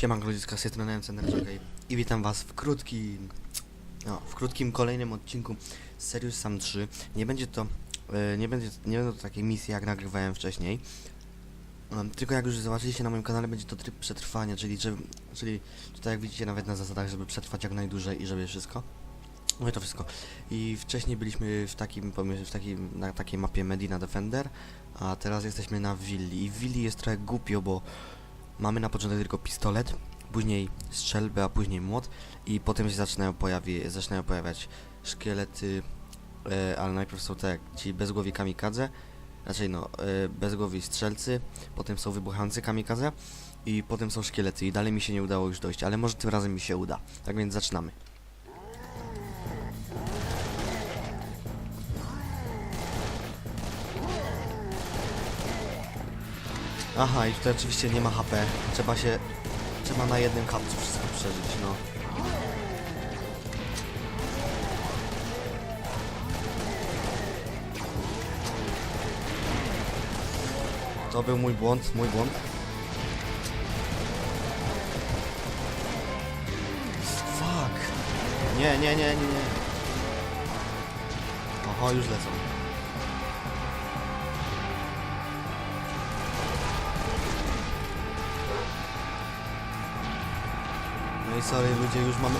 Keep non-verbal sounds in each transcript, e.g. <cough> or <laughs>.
Siemanko ludziska, z tej strony i witam was w krótkim, no, w krótkim kolejnym odcinku Serious Sam 3. Nie będzie to, e, nie będzie, nie będą to takie misje jak nagrywałem wcześniej, Em, tylko jak już zobaczyliście na moim kanale będzie to tryb przetrwania, czyli, że, czyli tutaj jak widzicie nawet na zasadach, żeby przetrwać jak najdłużej i żeby wszystko. No i to wszystko. I wcześniej byliśmy w takim w takim, na takiej mapie Medina Defender, a teraz jesteśmy na willi. I w willi jest trochę głupio, bo mamy na początek tylko pistolet, później strzelbę, a później młot i potem się zaczynają, pojawi, zaczynają pojawiać szkielety, e, ale najpierw są te, ci bezgłowi kamikadze, raczej no, e, bezgłowi strzelcy, potem są wybuchający kamikadze i potem są szkielety i dalej mi się nie udało już dojść, ale może tym razem mi się uda. Tak więc zaczynamy. Aha, i tutaj oczywiście nie ma HP. Trzeba się... Trzeba na jednym kapcu wszystko przeżyć, no. To był mój błąd, mój błąd. Fuck! Nie, nie, nie, nie, nie. Oho, już lecą. I sorry ludzie, już mamy...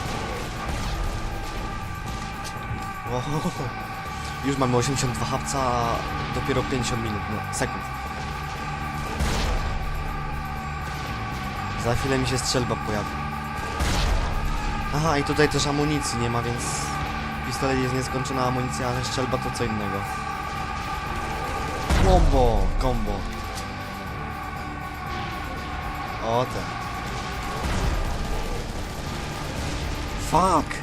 O, <laughs> już mamy 82 hapca, dopiero 50 minut, no, sekund. Za chwilę mi się strzelba pojawi. Aha, i tutaj też amunicji nie ma, więc... Pistolet jest nieskończona amunicja, ale strzelba to co innego. Combo, combo. O, te. Fuck!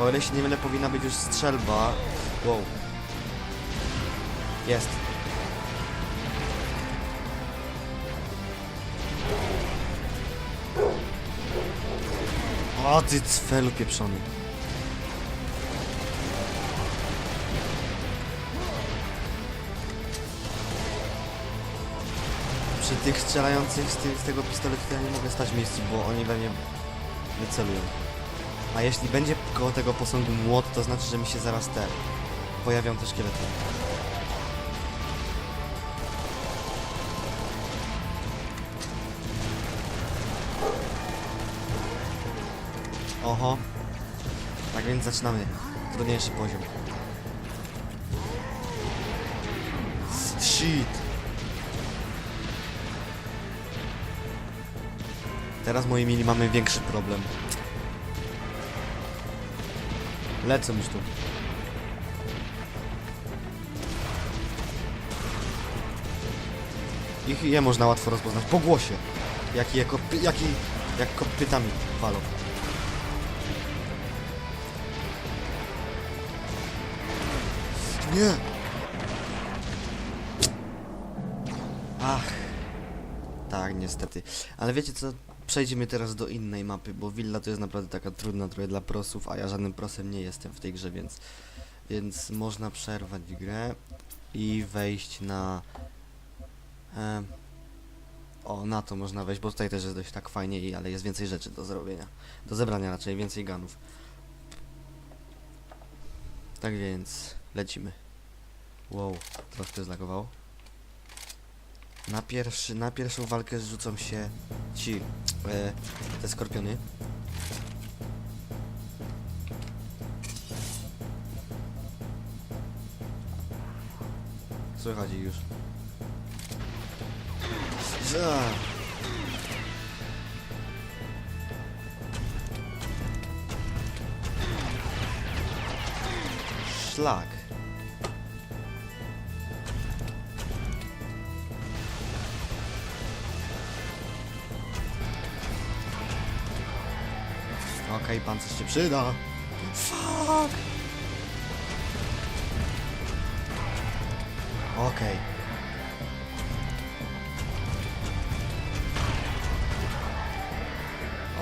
O ile się nie mylę, powinna być już strzelba. Wow. Jest. O ty cfelu pieprzony. Przy tych strzelających z, ty, z tego pistoletu to ja nie mogę stać w miejscu, bo oni we mnie wycelują. A jeśli będzie koło tego posągu młot, to znaczy, że mi się zaraz te pojawią te szkielety. Oho. Tak więc zaczynamy. Trudniejszy poziom. Shit. Teraz moi mili mamy większy problem. Lecę już tu. Ich je można łatwo rozpoznać po głosie. Jaki jako, jaki, jak kopytami walą. Nie! Ach. Tak, niestety. Ale wiecie co? Przejdziemy teraz do innej mapy, bo willa to jest naprawdę taka trudna trochę dla prosów, a ja żadnym prosem nie jestem w tej grze, więc... Więc można przerwać grę i wejść na... E, o, na to można wejść, bo tutaj też jest dość tak fajnie, ale jest więcej rzeczy do zrobienia. Do zebrania raczej, więcej ganów. Tak więc, lecimy. Wow, troszkę zlagowało. Na, pierwszy, na pierwszą walkę zrzucą się ci, e, te skorpiony. Słychać już. Za. Szlak. Okej, pan coś się przyda. Fuck! Okej.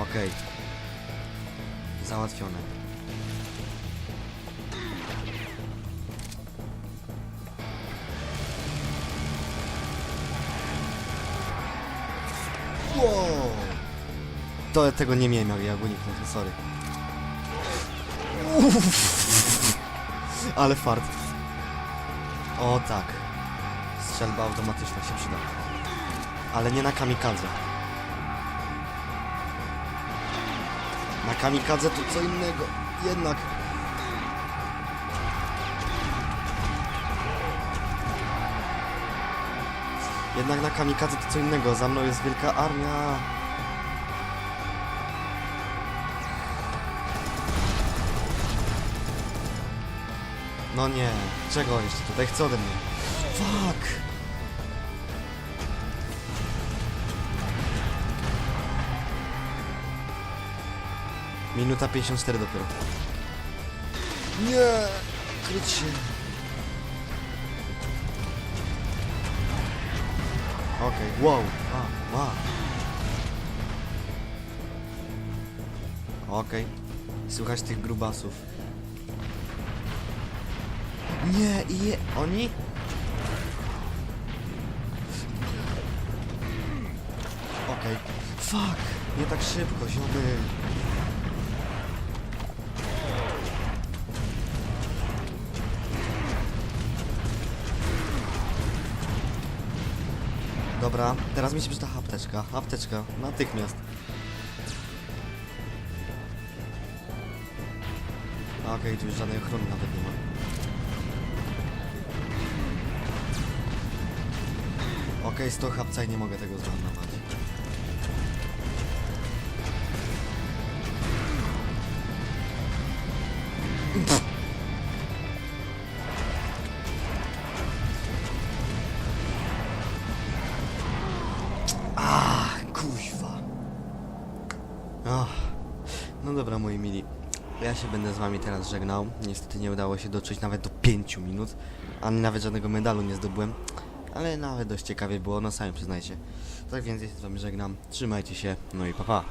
Okej. Załatwione. Wow! Tego nie miałem jak uniknąć, sorry. Uff. Ale fart. O tak. Strzelba automatyczna się przyda. Ale nie na kamikadze. Na kamikadze to co innego. Jednak. Jednak na kamikadze to co innego. Za mną jest wielka armia. No nie. Czego jeszcze tutaj chce ode mnie? Fuck. Minuta 54 dopiero. Nie! Kryć się. Okej, wow. A, wow. Okej. Słuchać tych grubasów. Nie, je... Oni? Okej. Fuck! Nie tak szybko, ziomy. Dobra, teraz mi się przyda apteczka. Apteczka, natychmiast. Okej, tu już żadnej ochrony nawet nie ma. Okej, 100 hapca i nie mogę tego zmarnować. Ah. No dobra, moi mili. Ja się będę z wami teraz żegnał. Niestety nie udało się dotrzeć nawet do 5 minut, ani nawet żadnego medalu nie zdobyłem. Ale nawet dość ciekawie było, no sami przyznajcie. Tak więc ja się z wami żegnam. Trzymajcie się, no i pa pa.